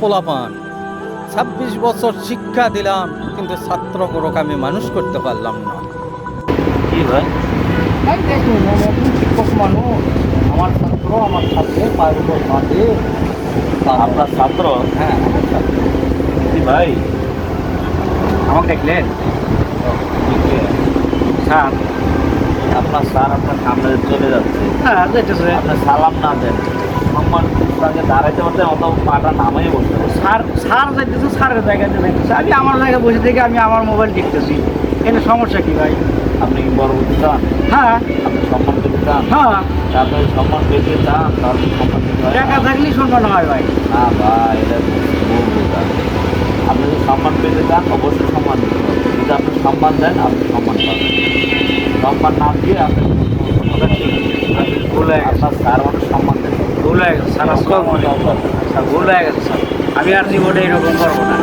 পোলাপান। ছাব্বিশ বছর শিক্ষা দিলাম কিন্তু ছাত্র গরক আমি মানুষ করতে পারলাম না। কি ভাই? শিক্ষক মানুষ। আমার ছাত্র আমার ছাত্রের পায়ের উপর বাঁধে আপনার ছাত্র? হ্যাঁ ভাই? আমাকে দেখলেন? স্যার আপনার স্যার আপনার সামনে চলে যাচ্ছে। হ্যাঁ যেতেছে। আপনি সালাম না দেন। সম্মান সঙ্গে দাঁড়াইতে পারতে অত পাটা নামাই বলতে স্যার স্যার যাইতেছে স্যারের জায়গাতে যাইতেছে। আমি আমার জায়গায় বসে থেকে আমি আমার মোবাইল দেখতেছি। এখানে সমস্যা কি ভাই? আপনি কি পরবর্তী চান? হ্যাঁ। আপনি সম্মান পেতে চান? হ্যাঁ। আপনি সম্মান পেতে চান তাহলে সম্মান টাকা থাকলেই সম্মান হয় ভাই। না ভাই এটা আপনি যদি সম্মান পেতে চান অবশ্যই সম্মান দিতে হবে। যদি আপনি সম্মান দেন আপনি সম্মান পাবেন। সম্মান না দিয়ে আপনি আপনার স্যার মানুষ সম্মান দেন ভুল হয়ে গেছে স্যার আসসালামু আলাইকুম। স্যার ভুল হয়ে গেছে স্যার আমি আর জীবনে এরকম করব না।